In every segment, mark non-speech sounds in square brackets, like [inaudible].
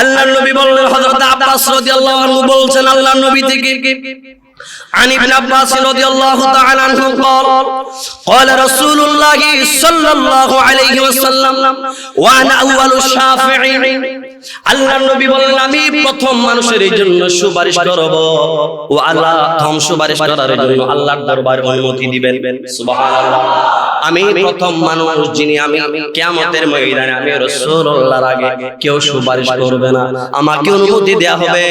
আল্লাহর নবী বললেন হযরত আব্বাস রাদিয়াল্লাহু আনহু বলছেন আল্লাহর নবী থেকে عن ابن عباس رضي الله تعالى عنه قال قال رسول الله صلى الله عليه وسلم وانا اول الشافعين আল্লাহর নবী বললেন আমি প্রথম মানুষের এই জন্য সুপারিশ করব ও আল্লাহ প্রথম সুপারিশ করার জন্য আল্লাহর দরবারে অনুমতি দিবেন সুবহানাল্লাহ আমি প্রথম মানুষ যিনি আমি কিয়ামতের ময়দানে আমি রাসূলুল্লাহর আগে কেউ সুপারিশ করবে না। আমাকে অনুমতি দেয়া হবে।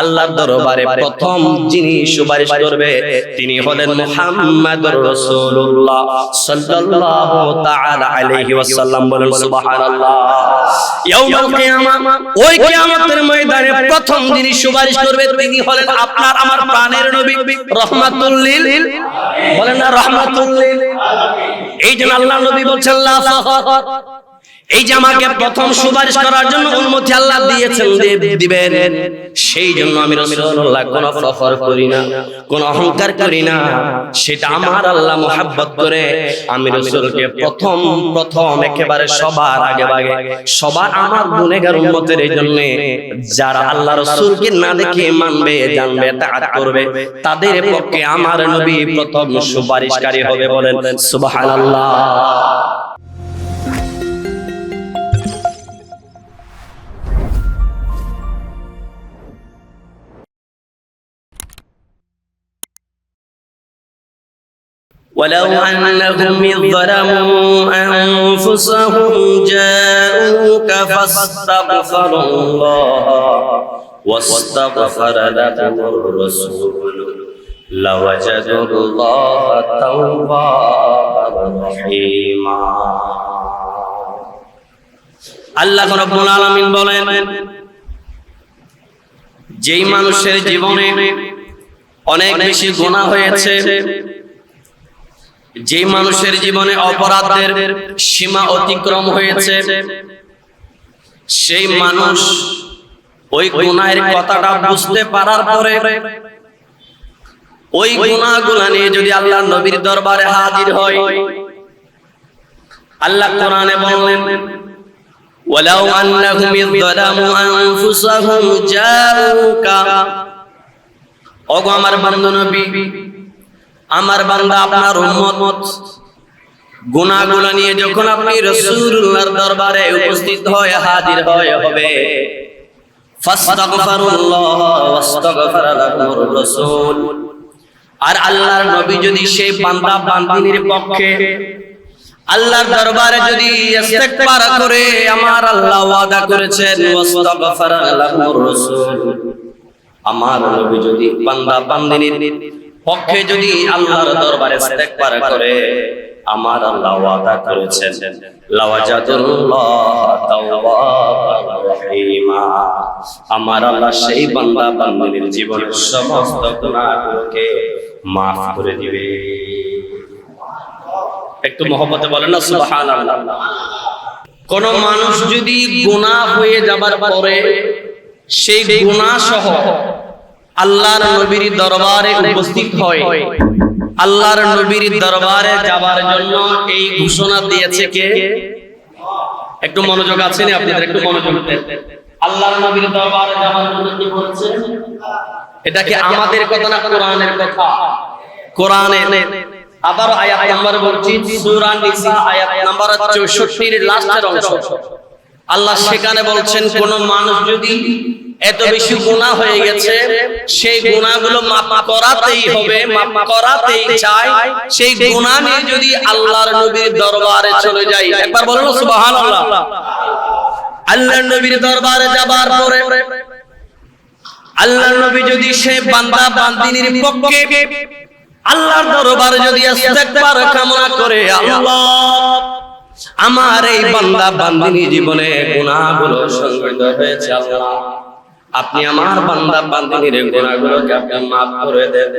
আল্লাহর দরবারে প্রথম যিনি সুপারিশ করবে তিনি হলেন মুহাম্মাদুর রাসূলুল্লাহ। সাল্লাল্লাহু তাআলা আলাইহি ওয়াসাল্লাম বলেন সুবহানাল্লাহ। ইয়াউমুল কিয়ামা ওই কিয়ামতের ময়দানে প্রথম যিনি সুপারিশ করবে তিনি হলেন আপনার আমার প্রাণের নবী। রহমাতুল লিল বলেন না রহমাতুল লিল। এই জন্য আল্লাহ নবী বলছেন এই যে আমাকে প্রথম সুপারিশ করার জন্য অনুমতি আল্লাহ দিয়েছেন দিবেন। সেই জন্য আমি রাসূলুল্লাহ কোন ফখর করি না, কোন অহংকার করি না। সেটা আমার আল্লাহ মোহাব্বত করে আমি রাসূলকে প্রথম প্রথম একেবারে সবার আগে আগে সবার আমার গুনেগার উম্মতের এই জন্য যারা আল্লাহ রাসূলকে না দেখে মানবে, জানবে, তাআত করবে, তাদের পক্ষে আমার নবী প্রথম সুপারিশকারী হবে বলেন, সুবহানাল্লাহ। ولو أنهم إذ ظلموا أنفسهم جاءوك فاستغفروا الله واستغفر لهم الرسول لوجدوا الله توابا رحيما আল্লাহ রব্বুল আলামিন বলেন যেই মানুষের জীবনে অনেক বেশি গুনাহ হয়েছে যে মানুষের জীবনে অপরাধের সীমা অতিক্রম হয়েছে সেই মানুষ ওই গুনাহের কথাটা বুঝতে পারার পরে ওই গুনাহগুলো নিয়ে যদি আল্লাহ নবীর দরবারে হাজির হয় আল্লাহ কোরআনে বললেন ولو أنهم إذ ظلموا أنفسهم جاءوك ওগো আমার বান্দা নবী আমার বান্দা, আপনার উম্মত। গুনাহগুলো নিয়ে যখন আপনি রাসূলুল্লাহর দরবারে উপস্থিত হয়ে হাজির হয়ে হবে, ফাস্তাগফিরুল্লাহ ওয়াস্তাগফির লাহুর রাসূল। আর আল্লাহর নবী যদি সেই বান্দা বান্দিনীর পক্ষে, আল্লাহর দরবারে যদি ইস্তেগফার করে, আমার আল্লাহ ওয়াদা করেছেন ওয়াস্তাগফির লাহুর রাসূল। আমার নবী যদি বান্দা বান্দিনীর পক্ষে যদি আল্লাহর দরবারে ইস্তেগফার করে আমার আল্লাহ ওয়াদা করেছেন। লাওয়াজাতুল্লাহ তাওয়াবার রহিমা। আমার আল্লাহ সেই বান্দা বান্দিনীর জীবনের সমস্ত গুনাহগুলোকে maaf করে দিবে। একটু মহব্বতে বলেন না সুবহানাল্লাহ। কোন মানুষ যদি গুনাহ হয়ে যাবার পরে সেই গুনাহ সহ আল্লাহর নবীর দরবারে উপস্থিত হয়। আল্লাহর নবীর দরবারে যাবার জন্য এই ঘোষণা দিয়েছে কে? একটু মনোযোগ আছে না আপনাদের একটু মনোযোগ দেন। আল্লাহর নবীর দরবারে যাবার জন্য কি বলছে এটা কি আমাদের কথা না কোরআনের কথা? কোরআনে আবার আয়াত নাম্বার বলছি সূরা নিসা আয়াত নাম্বার 64 এর লাস্টের অংশ। আল্লাহ সেখানে বলছেন কোন মানুষ যদি এত বেশি গুনাহ হয়ে গেছে সেই গুনাহগুলো মাফ করাতেই হবে মাফ করাতেই চায় সেই গুনাহ নিয়ে যদি আল্লাহর নবীর দরবারে চলে যাই। একবার বলুন সুবহানাল্লাহ। আল্লাহর নবীর দরবারে যাবার পরে আল্লাহর নবী যদি সে বান্দা বান্দিনীর পক্ষে আল্লাহর দরবারে যদি ইস্তেগফার কামনা করে আল্লাহ আমার এই বান্দা বান্দিনী জীবনে গুনাহগুলো সংগঠিত হয়েছে আল্লাহ। আপনি আমার বান্দা বান্দিনীর গুনাহগুলোকে আপনি maaf করে দেন।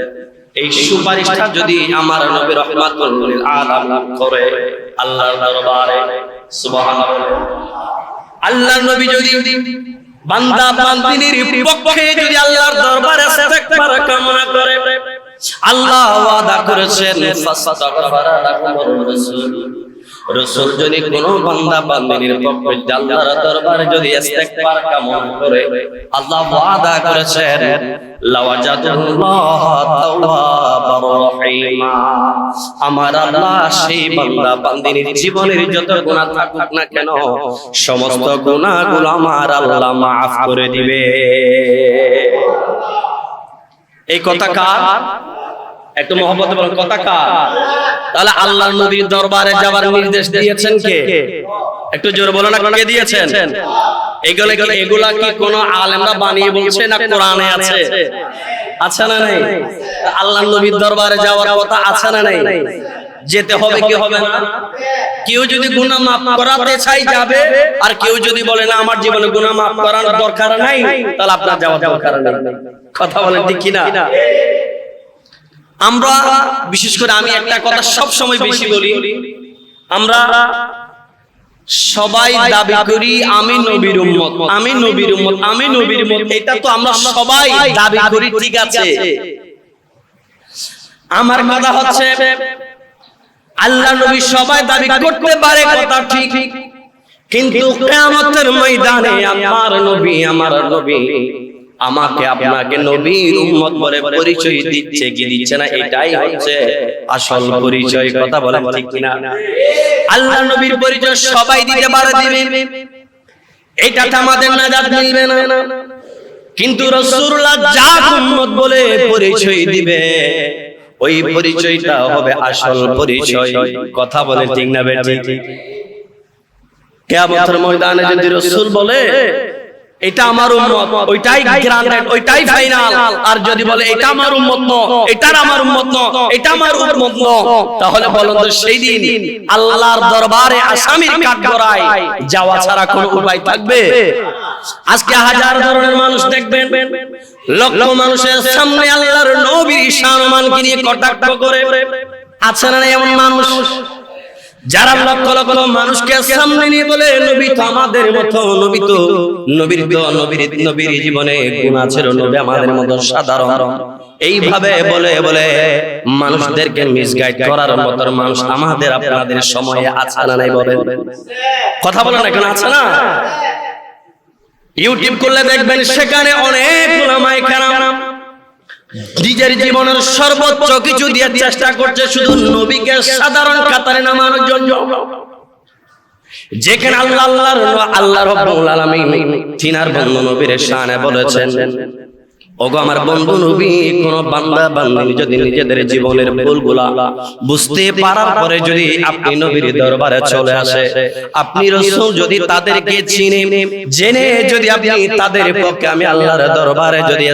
এই সুপারিশটা যদি আমার নবী রহমাতুল লিল আলামিন করে, আল্লাহর দরবারে, সুবহানাল্লাহ। আল্লাহর নবী যদি বান্দা বান্দিনীর পক্ষে যদি আল্লাহর দরবারে ইস্তেগফার কামনা করে, আল্লাহ ওয়াদা করেছেন ফাস্তাগফারা লাকুমুর রাসূল। রসুল যদি কোন বান্দা বান্দিনীর পক্ষে আল্লাহর দরবারে যদি ইস্তেগফার করে, আল্লাহ ওয়াদা করেছেন আমার আল্লাহ সেই বান্দা বান্দিনীর জীবনের যত গুনাহ থাকুক না কেন, সমস্ত গুনাহগুলো আমার আল্লাহ মাফ করে দিবে। এই কথা কার? একটু মহব্বতে বলেন কথা কার? তাহলে আল্লাহ নবীর দরবারে যাবার নির্দেশ দিয়েছেন কে? একটু জোরে বলো না কে দিয়েছেন? এগুলো কি এগুলা কি কোন আলেমরা বানিয়ে বলছে না কোরআনে আছে? আছে। না নেই? আল্লাহ নবীর দরবারে যাওয়ার কথা আছে না নেই? যেতে হবে কি হবে না? কেউ যদি গুনাহ মাফ করাতে চাই যাবে আর কেউ যদি বলে না আমার জীবনে গুনাহ মাফ করার দরকার নাই তাহলে আপনার যাওয়ার দরকার নেই। কথা বলেন ঠিক কিনা? আমরা বিশেষ করে আমি একটা কথা সব সময় বেশি বলি আমরা সবাই দাবি করি আমি নবীর উম্মত আমি নবীর উম্মত আমি নবীর উম্মত এটা তো আমরা সবাই দাবি করি ঠিক আছে। আমার কথা হচ্ছে আল্লাহ নবী সবাই দাবি করতে পারে কথা ঠিক। কিন্তু কিয়ামতের ময়দানে আমার নবী আমার নবী। আমাকে আপনাকে নবীর উম্মত বলে পরিচয় দিচ্ছে কি দিচ্ছে না এটাই হচ্ছে আসল পরিচয় কথা বলেন ঠিক কিনা। আল্লাহ নবীর পরিচয় সবাই দিতে পারে দিবে এটাতে আমাদের নাজাত মিলবে না। কিন্তু রাসূলুল্লাহ যা উম্মত বলে পরিচয় দিবে ওই পরিচয়টা হবে আসল পরিচয়। কথা বলে ঠিক না বেটি কিয়ামতের ময়দানে যদি রাসূল বলে এটা আমার উম্মত, ওইটাই ওইটাই ফাইনাল আর যদি বলে, এটা আমার উম্মত এটার আমার উম্মত এটা আমার উম্মত তাহলে তো সেই দিন আল্লাহর দরবারে আসামির যাওয়া ছাড়া কোনো উপায় থাকবে? আজকে হাজার ধরনের মানুষ দেখবেন, লক্ষ মানুষের সামনে আল্লাহর নবীর সম্মানকে নিয়ে কটাক্ষ করে। আছে না এমন মানুষ? যারা লক্ষ লক্ষ মানুষকে সামনে নিয়ে বলে, নবী তো আমাদের মতো, নবী তো নবীর নবীর নবীর জীবনে গুণ আছে নবী আমাদের মতো সাধারণ। এইভাবে বলে বলে মানুষদেরকে মিসগাইড করার মতো মানুষ আমাদের, আপনাদের সময়ে আছে না নাই বলেন। কথা বলেন এখন আছে না? ইউটিউব করলে দেখবেন সেখানে অনেক ওলামায়ে কেরাম নিজের জীবনের সর্বোচ্চ কিছু দিয়ে চেষ্টা করছে শুধু নবীকে সাধারণ কাতারে নামানোর জন্য। যেখানে আল্লাহ আল্লাহর আল্লাহ রব্বুল আলামিন চিনার বন্ধু নবীর শানে বলেছেন ওগো আমার বন্ধু নবী, কোন বান্দা যদি নিজেদের জীবনের ভুলগুলা বুঝতে পারার পরে যদি আপনি নবীর দরবারে চলে আসে, আপনি রাসূল যদি তাদেরকে চিনে, জেনে যদি আপনি তাদের পক্ষে আমি আল্লাহর দরবারে যদি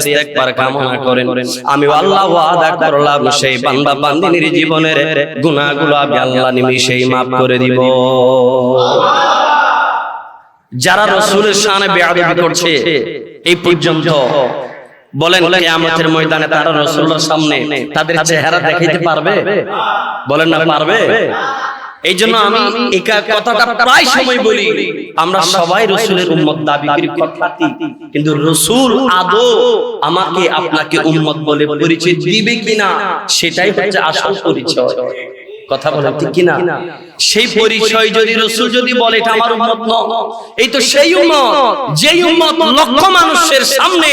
কামনা করেন আমি আল্লাহ ওয়াদা করলাম, সেই বান্দা বান্দিনীর জীবনের আমি আল্লাহ করে দিব। যারা রসুলের শানে বেয়াদবি করছে, এই পর্যন্ত বলেন কিয়ামতের ময়দানে তারা রাসূলুল্লাহর সামনে তাদের চেহারা দেখাইতে পারবে। বলেন না পারবে? এই জন্য আমি কথাটা প্রায় সময় বলি। আমরা সবাই রসুলের উম্মত দাবি করি কথাটি কিন্তু রসুল আদৌ আমাকে আপনাকে উম্মত বলে পরিচয় দিবে কিনা সেটাই হচ্ছে আসল পরিচয়। কথা বলে ঠিক কিনা? সেই পরিচয় যদি রসুল যদি বলে এটা আমার উম্মত ন এই তো সেই উম্মত যেই উম্মত লক্ষ মানুষের সামনে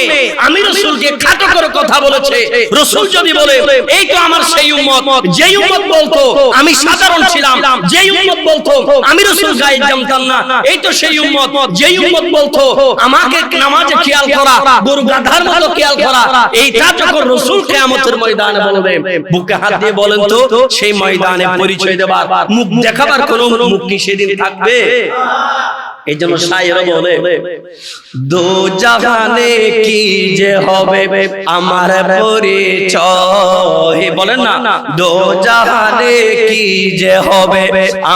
আমি রসুলকে খাটো করে কথা বলেছে। রসুল যদি বলে এই তো আমার সেই উম্মত যেই উম্মত বলতো আমি সাধারণ ছিলাম যেই উম্মত বলতো আমি রসুল গায়ে জানতাম না। এই তো সেই উম্মত যেই উম্মত বলতো আমাকে নামাজে খেয়াল করা গরু গাধার মতো খেয়াল করা এইটা যখন রসুল কিয়ামতের ময়দানে বলবে বুকে হাত দিয়ে বলেন তো সেই ময়দানে পরিচয় দেবার মুখ দেখাবার কোন মুক্তি সেদিন থাকবে? এই জন্য শায়ের বলে দো জাহানে কি যে হবে আমার পরিচয়? বলেন না। দো জাহানে কি যে হবে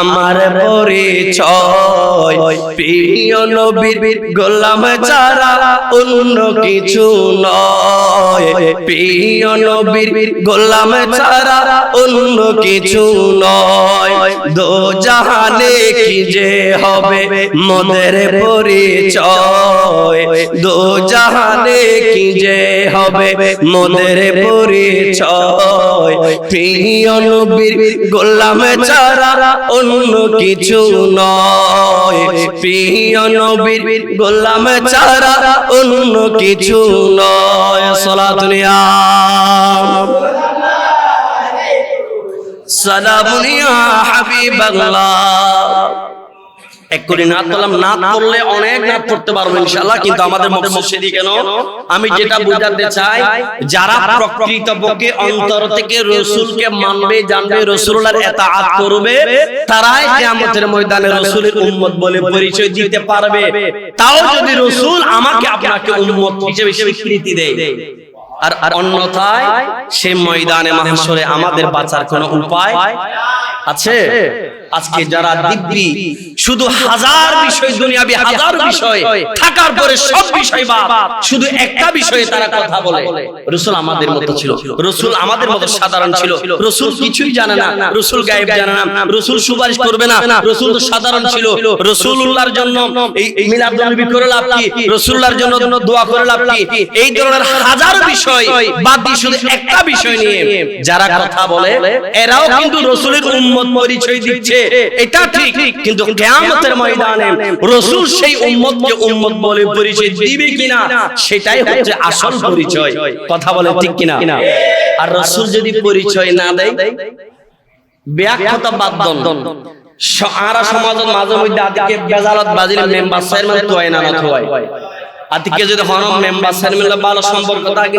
আমার পরিচয়? প্রিয় নবীর গোলাম ছাড়া অন্য কিছু নয় প্রিয় নবীর গোলাম ছাড়া অন্য কিছু নয় দো জাহানে কি যে হবে মোদের পরিচয়। দো জাহানে কি যে হবে মোদের পরিচয়। প্রিয় নবীর গোলাম ছাড়া অন্য কিছু নয়। প্রিয় নবীর গোলাম ছাড়া অন্য কিছু নয়। সলাতুনিয়া সালামুনিয়া হাবিবাল্লাহ। এক করে নাত করলাম নাত করলে অনেক নাত করতে পারব ইনশাআল্লাহ কিন্তু আমাদের মকসদ সেদিকে কেন? আমি যেটা বোঝাতে চাই যারা প্রকৃতপক্ষে অন্তর থেকে রসুলকে মানবে জানবে রসুলের এতাআত করবে তারাই কিয়ামতের ময়দানে রসুলের উম্মত বলে পরিচয় দিতে পারবে। তাও যদি রসুল আমাকে আপনাকে উম্মত হিসেবে স্বীকৃতি দেয়। আর আর অন্যথায় সে ময়দানে মাহশরে আমাদের বাঁচার কোনো উপায় আছে? আজকে যারা দিব্যি শুধু হাজার বিষয় দুনিয়াবি হাজার বিষয় থাকার পরে সব বিষয় বাদ। শুধু একটা বিষয়ে তারা কথা বলে। রসুল আমাদের মতো ছিল। রসুল আমাদের মতো সাধারণ ছিল। রসুল কিছুই জানে না। রসুল গায়েব জানে না। রসুল সুপারিশ করবে না। রসুল তো সাধারণ ছিল। রসুল্লাহর জন্য এই মিলাদ নবী করে লাভ কি? রসুল্লাহর জন্য দোয়া করে লাভ কি? এই ধরনের হাজার বিষয় বাদ দিয়ে শুধু একটা বিষয় নিয়ে যারা কথা বলে এরাও কিন্তু রসুলের উম্মত পরিচয় দিচ্ছে এটা ঠিক কিন্তু কিয়ামতের ময়দানে রসুল সেই উম্মতকে উম্মত বলে পরিচয় দিবে কিনা সেটাই হচ্ছে আসল পরিচয়। কথা বলে ঠিক কিনা? আর রসুল যদি পরিচয় না দেয় ব্যাখ্যাতা বাদ দন। সমাজত মাঝে মধ্যে আদিকে বেজালত বাজিলে মেম্বার চেয়ারম্যান তোয়াই না নথোয়াই আদিকে যদি হন মেম্বার চেয়ারম্যান ভালো সম্পর্ক থাকে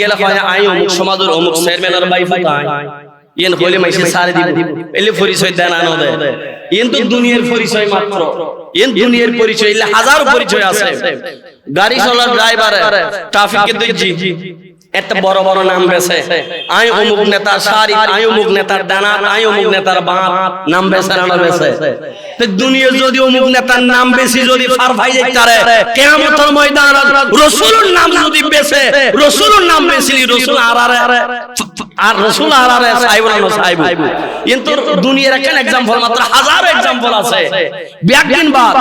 গেলে হয় আই অমুক সমাজের অমুক চেয়ারম্যানের বাইফ ইয়েন হইলে মাইসে সারে দিব। এলে পরিচয় দেন আনো দেয় ইয়েন তো দুনিয়ার পরিচয় মাত্র। ইয়েন দুনিয়ার পরিচয় এলে হাজার পরিচয় আছে। গাড়ি চলার ড্রাইভার ট্রাফিকে দেখছি একটা বড় বড় নাম বেছে। আই অমুক নেতার শাড়ি আই অমুক নেতার ডানা আই অমুক নেতার বাপ নাম বেছে না বেছে। তো দুনিয়া যদি অমুক নেতার নাম বেশি যদি ফার ভাই যাইতারে কিয়ামতের ময়দান রাসূলের নাম যদি বেছে রাসূলের নাম বেশি রাসূল আর আর আর রাসূল আর আর সাইব না সাইব কিন্তু দুনিয়ার একটা एग्जांपल মাত্র হাজার एग्जांपल আছে ব্যাকদিন বাদ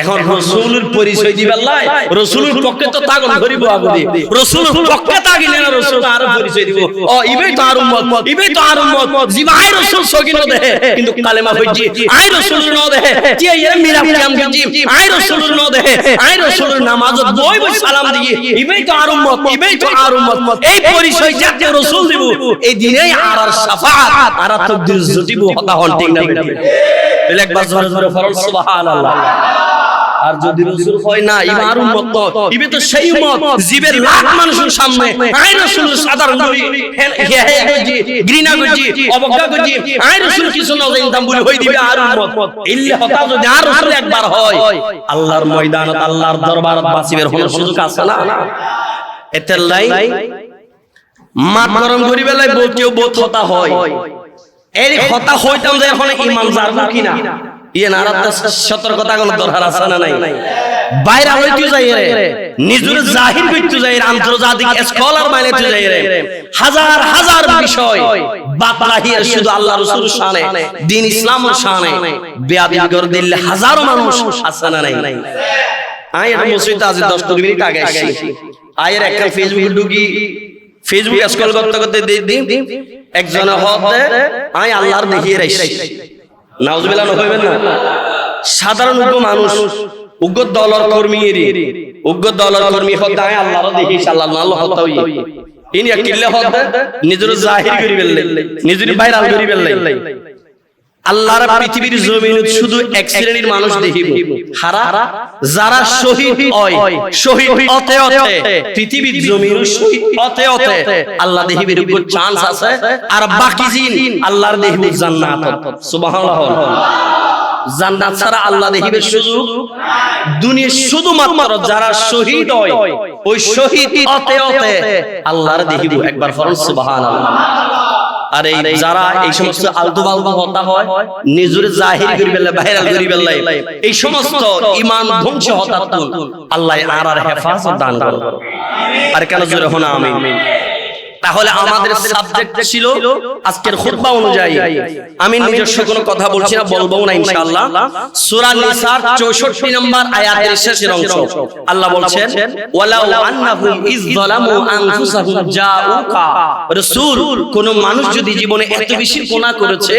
এখন রাসূলের পরিচয় দিবেলাই রাসূলের পক্ষে তো তাগল ধরিব আগদি রাসূলের পক্ষে তাগিলে না রাসূল আর পরিচয় দিব ও ইবেই তো আর উম্মত ইবেই তো আর উম্মত জিবাই রাসূল সগিন দেহে কিন্তু কালেমা হইজি আই রাসূল ন দেহে তি এর মিরা কিয়াম গজি আই রাসূল ন দেহে আই রাসূল নামাজ বই বই সালাম দিয়ে ইবেই তো আর উম্মত ইবেই তো আর উম্মত এই পরিচয় যাতে রাসূল দিব এই দিনেই আর আর তকদির জুটিব হতা হন ঠিক না তাহলে একবার জোরে জোরে সুবহানাল্লাহ। আর যদি রসুল হয় না ইমার উম্মত ইবে তো সেই উম্মত জীবের লাখ মানুষের সামনে আই রসুল সাধারণ করি হে হে গজি ঘৃণা গজি অবজ্ঞা গজি আই রসুল কিছু না জানতাম বলে হই দিবে আর উম্মত ইল্লে হতা যদি আর রসুল একবার হয় আল্লাহর ময়দানত আল্লাহর দরবারত বাঁচিবের হল সুযোগ আছে না? এতে লাই মাত গরম করি বেলায় বোধ কিনা? ইয়ে হাজার বিষয়। বাতলাহির শুধু আল্লাহ রাসূল শানে, দিন ইসলামের শানে। বেয়াদি কর হাজারো মানুষ আছে নাই? আই এটা মসজিদে আজ 10 মিনিট আগে আয়ের একটা ফেসবুক ঢুকি। ফেসবুক স্ক্রল করতে করতে দিন একজন হতে আই আল্লাহর দেখিয়ে রাইছি নাউজুবিল্লাহ হইবেন না। সাধারণ মানুষ উগ্র দলর কর্মী এরি। উগ্র দলর কর্মী হতে আই আল্লাহর দেখি আল্লাহ আল্লাহ হতে হই ইনি কিল্লে হতে নিজের জাহির করি বেললে নিজের বাইরাল করি বেললে আল্লাহর পৃথিবীর জমিন শুধু এক শ্রেণির মানুষ দেখিব। হারা? যারা শহীদ হয় শহীদ অতে অতে পৃথিবীর জমিন শহীদ অতে অতে আল্লাহ দেখিবের উপর চান্স আছে আর বাকি জিন আল্লাহর দেখিব জান্নাত সুবহানাল্লাহ। জান্নাত ছাড়া আল্লাহ দেখিবে সুযোগ দুনিয়া শুধুমাত্র যারা শহীদ হয় ওই শহীদ অতে অতে আল্লাহর দেখিব একবার ফরন সুবহানাল্লাহ। আর এই যারা এই সমস্ত আলতু বালতু হতা হয় নিজের জাহির করি বেলা করি বেলা এই সমস্ত ইমান ধ্বংস হতা আল্লাহ আর আর হেফাজত দান করুন। আর কেন জোরে হনা আমি তাহলে আমাদের সাবজেক্ট ছিল আজকের খুতবা অনুযায়ী। আমি নিজস্ব কোনো কথা বলছি না বলব না ইনশাআল্লাহ। সূরা নিসার 64 নম্বর আয়াতের শেষের অংশ। আল্লাহ বলছেন ওয়ালাউ আন্নাহুম ইজ যালামু আনফুসাহুম জাউকা রাসূল কোন মানুষ যদি জীবনে এত বেশি গুনাহ করেছে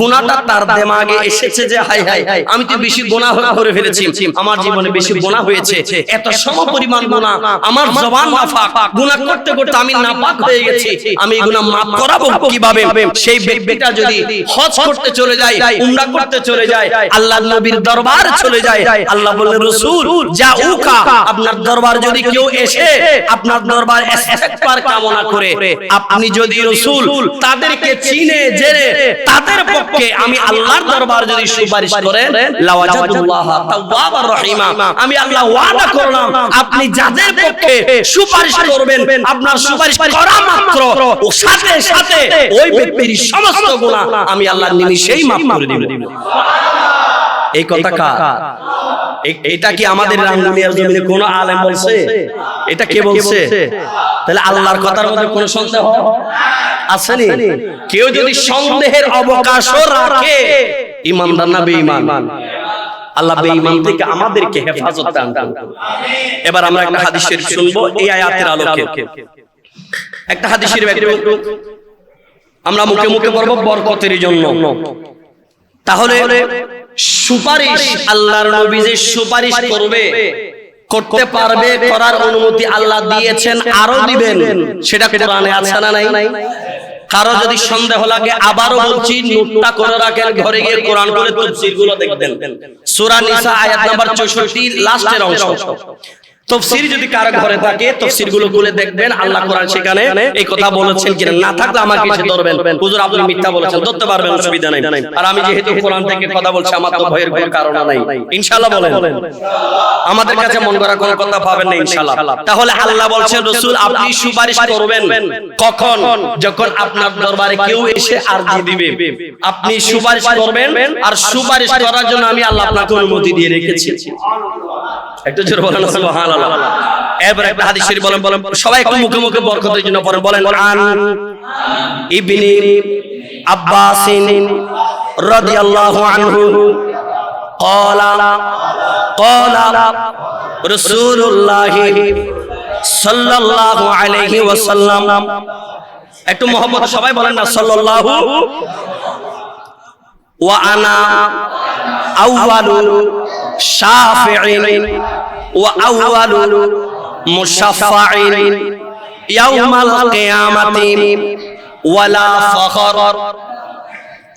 গুনাহটা তার দেমাগে এসেছে যে হাই হাই আমি তো বেশি গুনাহ করে ফেলেছি। আমার জীবনে বেশি গুনাহ হয়েছে। এত সম পরিমাণ গুনাহ। আমার জবান নাফাক গুনাহ। করতে করতে আমি নাপাক হয়ে গেছি আমি এগুলো মাফ করাবো কীভাবে? সেই ব্যক্তিটা যদি হজ করতে চলে যায় উমরা করতে চলে যায় আল্লাহর নবীর দরবার চলে যায় আল্লাহ বললেন রাসূল জাউকা আপনার দরবার যদি কেউ এসে আপনার দরবার ইস্তেগফার কামনা করে আপনি যদি রাসূল তাদেরকে চিনে জেনে তাদের পক্ষে আমি আল্লাহর দরবার যদি সুপারিশ করেন লাওয়াজাদুল্লাহ তাওয়াবার রহিমা আমি আল্লাহ ওয়াদা করলাম আপনি যাদের পক্ষে সুপারিশ করবেন আপনার সুপারিশ করা মাত্র ও সাথে সাথে ওই ব্যক্তির সমস্ত আমি আল্লাহর নিমিষেই মাফ করে দিব। এই কথা কার? এটা কি আমাদের রাঙ্গুনিয়ার জমিনে কোন আলেম বলছে? এটা কে বলছে? তাহলে আল্লাহর কথার মধ্যে কোন সন্দেহ আসেনি? কেউ যদি সন্দেহের অবকাশও রাখে ইমানদার না বেঈমান। আল্লাহ বেঈমান থেকে আমাদেরকে হেফাজত দান করুন। এবার আমরা একটা হাদিস শরীফ শুনব এই আয়াতের আলোকে। একটা হাদিস শরীফ আমরা মুখে মুখে পড়ব বরকতের জন্য। তাহলে সুপারিশ আল্লাহর নবী যে সুপারিশ করবে করতে পারবে করার অনুমতি আল্লাহ দিয়েছেন আরও দিবেন। সেটা কোরআনে আছে না নাই? কারও যদি সন্দেহ লাগে আবারও বলছি নোটটা করে রাখেন ঘরে গিয়ে কোরআন করে তফসিরগুলো দেখবেন। সূরা নিসা আয়াত নাম্বার 64 লাস্টের অংশ। তফসির যদি কারও ঘরে থাকে তফসিরগুলো খুলে দেখবেন, আল্লাহ কোরআন সেখানে এই কথা বলেছেন কিনা। না থাকলে আমার কিছু ধরবেন। হুজুর আপনি মিথ্যা বলেছেন, ধরতে পারবেন, অসুবিধা নাই। আর আমি যেহেতু কোরআন থেকে কথা বলছি, আমার তো ভয়ের কোনো কারণ নাই। ইনশাআল্লাহ বলেন। আমাদের কাছে মন করা কোনো কথা পাবেন না, ইনশাআল্লাহ। তাহলে আল্লাহ বলছেন, রাসূল, আপনি সুপারিশ করবেন। কখন? যখন আপনার দরবারে কেউ এসে আরজি দিবে। আপনি সুপারিশ করবেন, আর সুপারিশ করার জন্য আমি আল্লাহ আপনাকে অনুমতি দিয়ে রেখেছি। একটু জোরে বলেন [laughs] সুবহানাল্লাহ এবার একটা হাদিস শরীফ বলেন বলেন সবাই একটু মুখে মুখে বরকতের জন্য পড়েন বলেন আন ইবনি আব্বাসিন রাদিয়াল্লাহু আনহু قال قال رسول الله صلى الله عليه وسلم একটু মোহাম্মদ সবাই বলেন না সাল্লাল্লাহু ওয়া আনা আউয়ালু শাফিঈন ওয়া আউয়ালু মুশাফফাঈন ইয়াউমাল কিয়ামাতি ওয়ালা ফখর।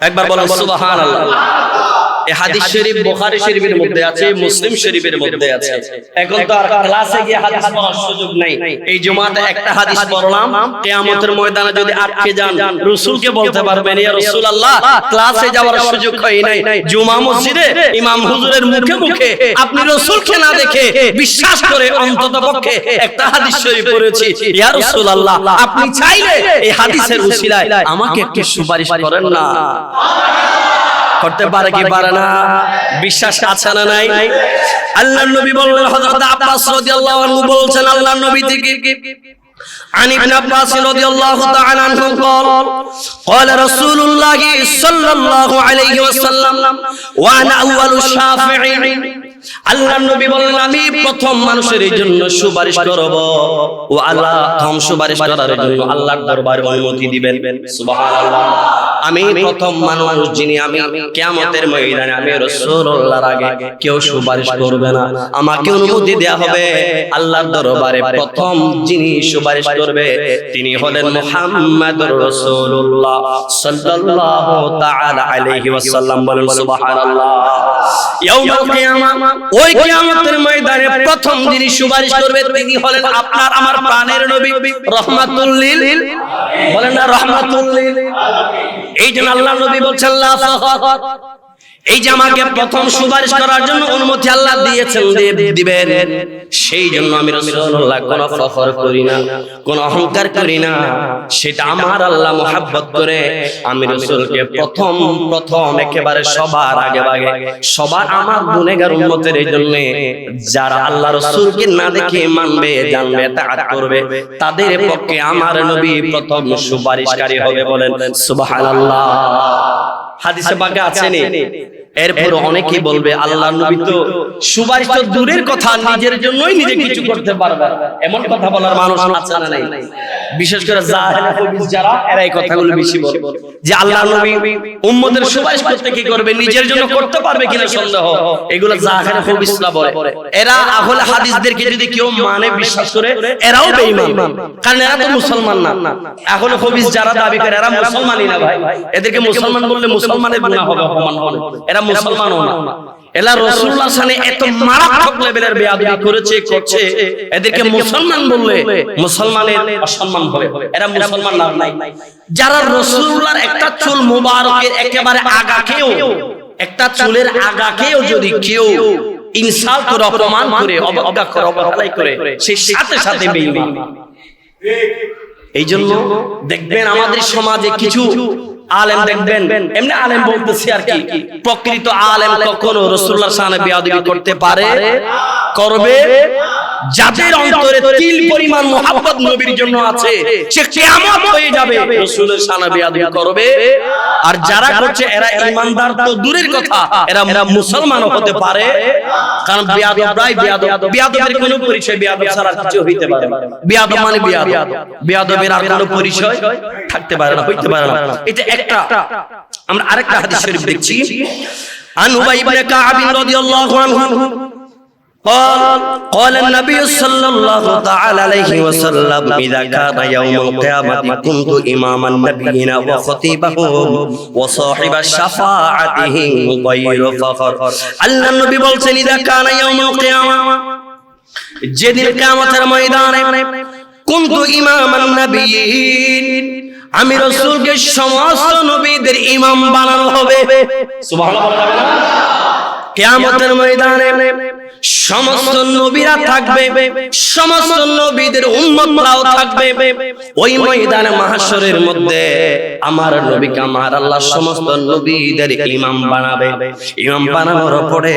একবার বলেন সুবহানাল্লাহ। হাদিস শরীফ বুখারী শরীফের মধ্যে আছে মুসলিম শরীফের মধ্যে আছে। এখন তো আর ক্লাসে গিয়ে হাদিস পড়ার সুযোগ নাই। এই জুমাতে একটা হাদিস পড়লাম কিয়ামতের ময়দানে যদি আটকে যান রাসূলকে বলতে পারবেন ইয়া রাসূলুল্লাহ ক্লাসে যাওয়ার সুযোগ হয় নাই। জুমা মসজিদে ইমাম হুজুরের মুখে মুখে আপনি রাসূলকে না দেখে বিশ্বাস করে অন্তত পক্ষে একটা হাদিস শরীফ পড়েছি ইয়া রাসূলুল্লাহ আপনি চাইলে এই হাদিসের উসিলায় আমাকে একটু সুপারিশ করেন না করতে পারে কি পারে না বিশ্বাস আছে না নাই আল্লাহর নবী বললেন হযরত আব্বাস রাদিয়াল্লাহু আনহু বলছেন আল্লাহর নবী থেকে عن ابن عباس رضي الله تعالى عنه قال قال رسول الله صلى الله عليه وسلم وانا اول الشافعين আল্লাহ নবী বললেন আমি প্রথম মানুষের এই জন্য সুপারিশ করব ও আল্লাহ প্রথম সুপারিশ করার জন্য আল্লাহর দরবারে অনুমতি দিবেন। সুবহানাল্লাহ। আমি প্রথম মানুষ যিনি আমি কিয়ামতের ময়দানে আমি রাসূলুল্লাহর আগে কেউ সুপারিশ করবে না। আমাকে অনুমতি দেয়া হবে আল্লাহর দরবারে প্রথম যিনি সুপারিশ করবে তিনি হলেন মুহাম্মাদুর রাসূলুল্লাহ সাল্লাল্লাহু তাআলা আলাইহি ওয়াসাল্লাম। বলেন সুবহানাল্লাহ। ইয়াউমুল কিয়ামা ওই কিয়ামতের ময়দানে প্রথম যিনি সুপারিশ করবে তিনি হলেন আপনার, আমার প্রাণের নবী। রহমাতুল লিল বলেন না রহমাতুল লিল এই জন্য আল্লাহ নবী বলছেন এই যে আমাকে প্রথম সুপারিশ করার জন্য অনুমতি আল্লাহ দিয়েছেন দিবেন। সেই জন্য আমি রাসূলুল্লাহ কোন ফখর করি না, কোন অহংকার করি না। সেটা আমার আল্লাহ মোহাব্বত করে আমি রাসূলকে প্রথম প্রথম একেবারে সবার আগে আগে সবার আমার গুনেগার উম্মতের এই জন্য যারা আল্লাহ রাসূলকে না দেখে মানবে, জানবে, তাআত করবে, তাদের পক্ষে আমার নবী প্রথম সুপারিশকারী হবে বলেন, সুবহানাল্লাহ। হাদিসে পাকে আছে নি? এরপর অনেকেই বলবে আল্লাহ নবী তো সুপারিশ তো দূরের কথা নিজের জন্যই নিজে কিছু করতে পারবে। এমন কথা বলার মানুষ আছে না নাই। বিশেষ করে যারা এরা এই কথাগুলো বেশি বলে। যে আল্লাহ নবী উম্মতের সুপারিশ করতে কি করবে নিজের জন্য করতে পারবে কিনা সন্দেহ। এগুলো জাহেল কবিসরা বলে। এরা আহলে হাদিসদেরকে যদি কেউ মানে বিশ্বাস করে এরাও বেঈমান। কারণ এরা তো মুসলমান না। আহলে কবিস যারা দাবি করে এরা মুসলমানই না ভাই এদেরকে মুসলমান বললে মুসলমানের গুনাহ হবে অপমান হবে এরা মুসলমানও না। এলা রসুল্লাহ সানে এত মারাত্মক লেভেলের বেয়াদবি করেছে করছে। এদেরকে মুসলমান বললে মুসলমানের অসম্মান হবে। এরা মুসলমান না নাই। যারা রসুল্লাহর একটা চুল মুবারকের একেবারে আগাকেও একটা চুলের আগাকেও যদি কেউ ইনসাল করে অপমান করে অবজ্ঞা করে অবহেলাই করে সেই সাথে সাথে বেঈমান। এই জন্য দেখবেন আমাদের সমাজে কিছু আলেম দেখবেন। এমনি আলেম বলতেছি আর কি। প্রকৃত আলেম কখনো রসুল্লাহ সাহানে বেয়াদবি করতে পারে করবে। যাদের অন্তরে তিল পরিমাণ মোহাম্মদ নবীর জন্য আছে সে কিয়ামত হয়ে যাবে রসুলের সামনে বেয়াদবি করবে। আর যারা করছে এরা ইমানদার তো দূরের কথা এরা এরা মুসলমানও হতে পারে। কারণ বেয়াদবরাই বেয়াদব বেয়াদবের কোনো পরিচয় বেয়াদব ছাড়া কিছু হইতে পারে বেয়াদব মানে বেয়াদব বেয়াদবের আর কোনো পরিচয় থাকতে পারে না হইতে পারে না। এটা একটা আমরা আরেকটা হাদিস শরীফ দেখছি। আন উবাই ইবনে কাআব রাদিয়াল্লাহু আনহু। قال قال النبي صلى الله تعالى عليه وسلم إذا كان يوم القيامة كنت إمام النبيين وخطيبهم وصاحب شفاعتهم غير فخر আল্লাহ নবী বলছেন إذا كان يوم القيامة যেদিন কিয়ামতের ময়দানে কুনতু ইমামান নবিয়িন আমি রাসূলকে সমস্ত নবীদের ইমাম বানানো হবে সুবহানাল্লাহ বলা যাবে না কিয়ামতের ময়দানে সমস্ত নবীরা থাকবে, সমস্ত নবীদের উম্মতরাও থাকবে। ওই ময়দানে মাহাশরের মধ্যে আমার নবীকে আমার আল্লাহ সমস্ত নবীদের ইমাম বানাবে। ইমাম বানানোর পরে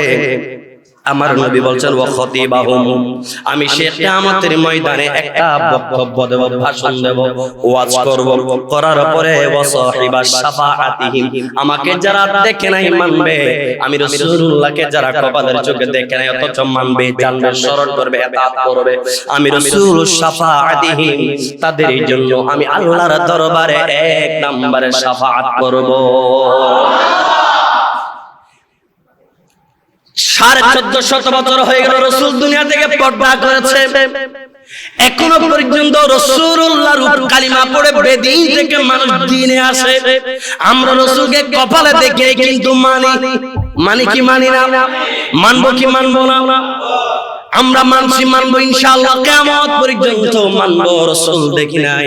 আমার নবী বলছেন ও খতিবাহুম আমি সে কিয়ামতের ময়দানে একটা বক্তব্য দেব ভাষণ দেব ওয়াজ করব করার পরে ওয়া সাহিবা শাফাআতিহিম আমাকে যারা দেখে নাই মানবে আমি রাসূলুল্লাহকে যারা কপালের চোখে দেখে নাই অথচ মানবে জানবে স্মরণ করবে এতাত করবে। আমি রাসূল শাফাআতিহিম তাদের জন্য আমি আল্লাহর দরবারে এক নম্বরে শাফাআত করব। সাড়ে চোদ্দ শত বছর হয়ে গেল রসুল দুনিয়া থেকে পর্দা করেছে। এখনও পর্যন্ত কালিমা পড়ে থেকে মানুষ দিনে আসে। আমরা রসুলকে কপালে দেখে কিন্তু মানি। মানি কি মানি না? কি না? আমরা মানছি, মানবো পর্যন্ত মানবো দেখি নাই।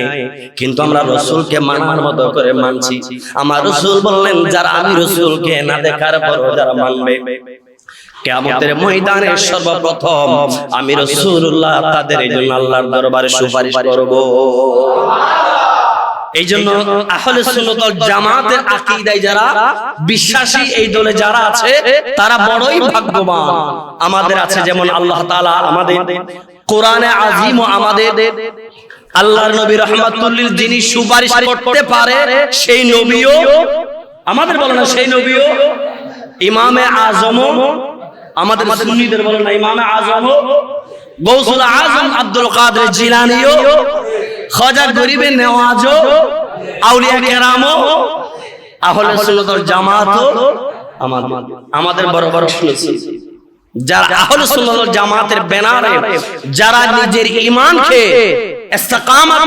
কিন্তু আমরা মতো করে মানছি। আমার রাসূল বললেন, যারা আমি রাসূলকে না দেখার পর যারা মানবে। কিয়ামতের ময়দানে সর্বপ্রথম আমি রাসূলুল্লাহ তাদের জন্য আল্লাহর দরবারে সুপারিশ করব। এই জন্য আহলে জামাতের আকীদায় যারা বিশ্বাসী এই দলে যারা আছে তারা বড়ই ভাগ্যবান। আমাদের আছে যেমন আল্লাহ তাআলা আমাদের কোরআনে আজিম আমাদের আল্লাহর নবী রহমাতুল্লিল যিনি সুপারিশ করতে পারে সেই নবীও আমাদের বলে না সেই নবীও ইমামে আজমও আমাদের সুন্নিদের বলে না ইমামে আজমও গৌসুল আজম আব্দুল কাদের জিলানিও খাজা গরিবে নেওয়াজও আউলিয়া কেরামও আহলে সুন্নাত জামাতও আমাদের আমাদের বড় বড় শুনেছি। যারা আহলে সুন্নাত ওয়াল জামাতের ব্যানারে যারা নিজের ঈমানকে ইস্তেকামাত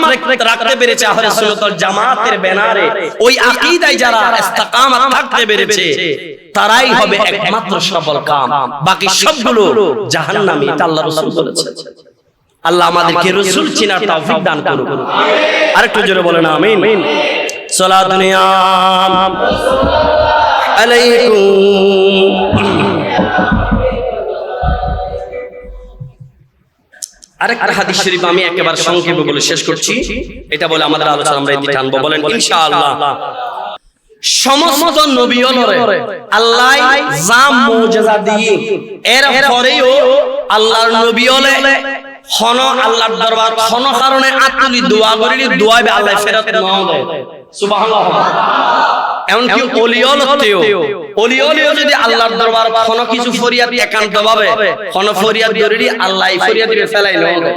রাখতে পেরেছে আহলে সুন্নাত ওয়াল জামাতের ব্যানারে ওই আকীদায় যারা ইস্তেকামাত থাকতে পেরেছে তারাই হবে একমাত্র সফল কাম। বাকি সবগুলো জাহান নামে আল্লাহ রসুল বলেছে আল্লাহ আমাদেরকে রসুল চিনার তৌফিক দান করুন আরেকটু জোরে বলেন আমিন। সলা আরেকটা হাদিস শরীফ আমি একেবারে সংক্ষেপে বলে শেষ করছি। এটা বলে আমাদের আলোচনা আমরা এদিকে আনব বলেন ইনশাআল্লাহ। সমস্ত নবী হলরে আল্লাহ যা মুজিজা দিয়ে এর পরেও আল্লাহর নবী হলে হন আল্লাহর দরবার হন কারণে আতুলি দোয়া করিলি দোয়া বে আল্লাহ ফেরত নাও দেয়। সুবহানাল্লাহ। এমনকি অলিয়লতেও অলিয়লিও যদি আল্লাহর দরবার কোন কিছু ফরিয়াদ একান্ত ভাবে কোন ফরিয়াদ দরিদি আল্লাহ ফরিয়াদ দিবে ফেলাই নাও দেয়।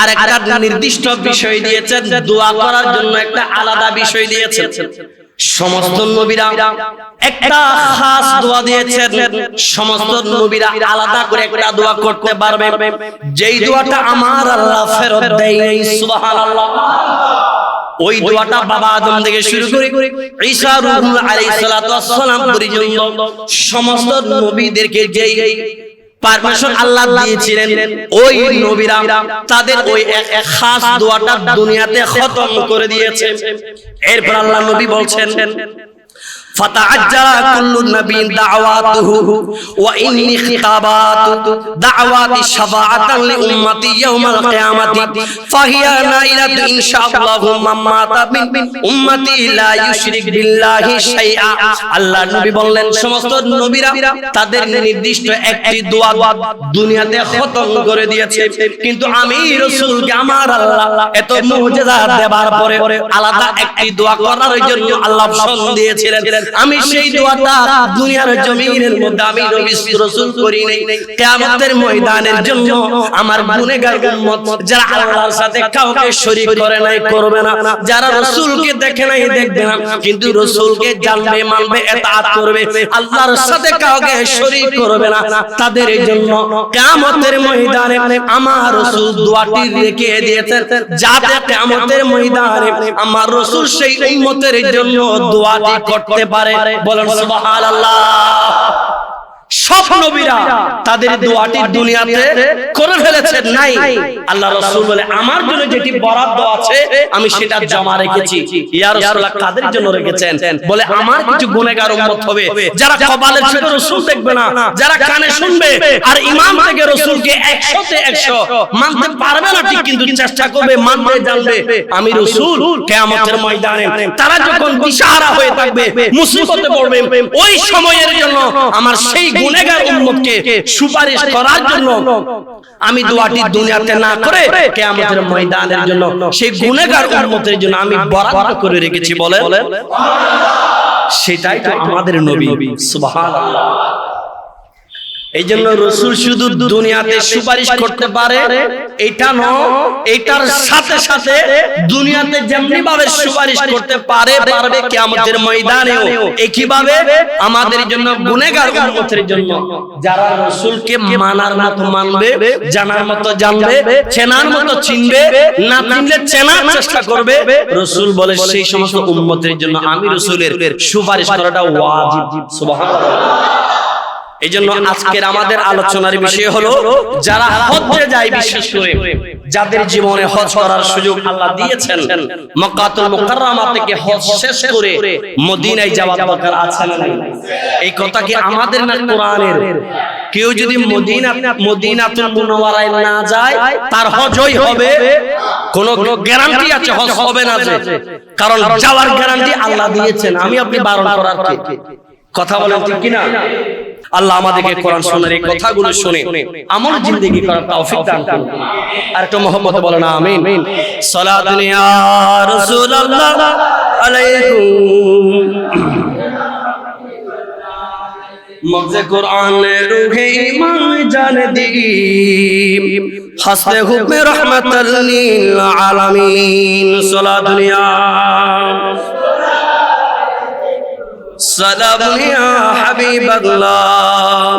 আর একটা নির্দিষ্ট বিষয় দিয়েছেন দোয়া করার জন্য একটা আলাদা বিষয় দিয়েছেন। সমস্ত নবীরা একটা খাস দোয়া দিয়েছেন। সমস্ত নবীরা আলাদা করে একটা দোয়া করতে পারবে। যেই দোয়াটা আমার আল্লাহ ফেরত দেয় সুবহানাল্লাহ। ওই দোয়াটা বাবা আদম থেকে শুরু করে ঈসা রুহুল আলাইহিস সালাতু ওয়াসসালাম পর্যন্ত সমস্ত নবীদেরকে যেই পারমিশন আল্লাহ দিয়েছিলেন ওই নবীরা তাদের ওই এক খাস দোয়াটা দুনিয়াতে খতম করে দিয়েছে। এরপর আল্লাহ নবী বলছেন فتعجل كل نبي دعواته وإني خطابات دعوات شفاعة لأمتي يوم القيامة فهي نائلة إن شاء الله من مات من أمتي لا يشرك بالله شيئا আল্লাহ নবী বললেন সমস্ত নবীরা তাদের নির্দিষ্ট একটি দোয়া দুনিয়াতে খতম করে দিয়েছে কিন্তু আমি রাসূলকে আমার আল্লাহ এত মুজিজা দেবার পরে আলাদা একটি দোয়া করার জন্য আল্লাহ অপশন দিয়েছিলেন আমি সেই দোয়াটা দুনিয়ার জমিনের মধ্যে আমি নবী রাসূল করি নাই। কিয়ামতের ময়দানের জন্য আমার গুনাহগার উম্মত যারা আল্লাহর সাথে কাউকে শরীক করে নাই করবে না। যারা রাসূলকে দেখে নাই দেখবে না। কিন্তু রাসূলকে জানবে মানবে এতাত করবে। আল্লাহর সাথে কাউকে শরীক করবে না। তাদের জন্য কিয়ামতের ময়দানে আমার রাসূল দোয়াটি রেখে দিয়েছেন। যাতে কিয়ামতের ময়দানে আমার রাসূল সেই উম্মতের জন্য দোয়াটি করতে পারে বলেন সুবহানাল্লাহ। সব নবীরা তাদের দোয়াটি দুনিয়াতে করে ফেলেছেন নাই। আল্লাহ রাসূল বলে আমার জন্য যেটি বরাদ্দ আছে আমি সেটা জমা রেখেছি। ইয়া রাসূলুল্লাহ কাদের জন্য রেখেছেন? বলে আমার কিছু গুনাহগার উম্মত হবে। যারা কপালের সাথে রাসূল দেখবে না যারা কানে শুনবে আর ইমাম থেকে রাসূলকে 100 তে 100 মানতে পারবে না ঠিক কিন্তু চেষ্টা করবে মানতে জানবে। আমি রাসূল কিয়ামতের ময়দানে তারা যখন দিশাহারা হয়ে থাকবে মুসিবতে পড়বে ওই সময়ের জন্য আমার সেই গুনেগার উম্মতকে সুপারিশ করার জন্য। আমি দোয়াটি দুনিয়াতে না করে কিয়ামতের ময়দানের জন্য। সেই গুনেগার উম্মতের জন্য আমি বরাদ্দ করে রেখেছি বলে সেটাই তো আমাদের নবী। সুবহানাল্লাহ। এই জন্য রসুল শুধু দুনিয়াতে সুপারিশ করতে পারে এটা ন এটার সাথে সাথে দুনিয়াতে যেমনি ভাবে সুপারিশ করতে পারে পারবে কিয়ামতের ময়দানেও একইভাবে আমাদের জন্য গুনাহগার উম্মতের জন্য যারা রসুলকে মানার মতো মানবে জানার মতো জানবে চেনার মতো চিনবে না চিনলে চেনার চেষ্টা করবে রসুল বলে সেই সমস্ত উম্মতের জন্য আমি রসুলের সুপারিশ করাটা ওয়াজিব। সুবহানাল্লাহ। এই জন্য আজকের আমাদের আলোচনার বিষয় হলো যারা হজ্জে যায় বিশেষ করে যাদের জীবনে হজ করার সুযোগ আল্লাহ দিয়েছেন মক্কাতুল মুকাররমা থেকে হজ শেষ করে মদিনায় যাওয়ার দরকার আছে না? এই কথা কি আমাদের না কোরআনের? কেউ যদি মদিনা মদিনাতুল মুনাওয়ারায় না যায় তার হজই হবে কোন গ্যারান্টি আছে হজ হবে না যে। কারণ যাওয়ার গ্যারান্টি আল্লাহ দিয়েছেন। আমি আপনি বারণ করার কথা বলেন ঠিক কিনা? আল্লাহ আমাদেরকে কোরআন শোনার এই কথাগুলো শুনে আমল জিন্দেগি করার তৌফিক দান করুন। আর একটু মোহাম্মদ বলেন আমিন। সালাতুন ইয়া রাসূলুল্লাহ আলাইকুম। মগজে কোরআন রুহে ইমান জান দি হাসলে হুকমে রহমাতাল লিল আলামিন। সালাতুন ইয়া সালাম হাবিবাল্লাহ।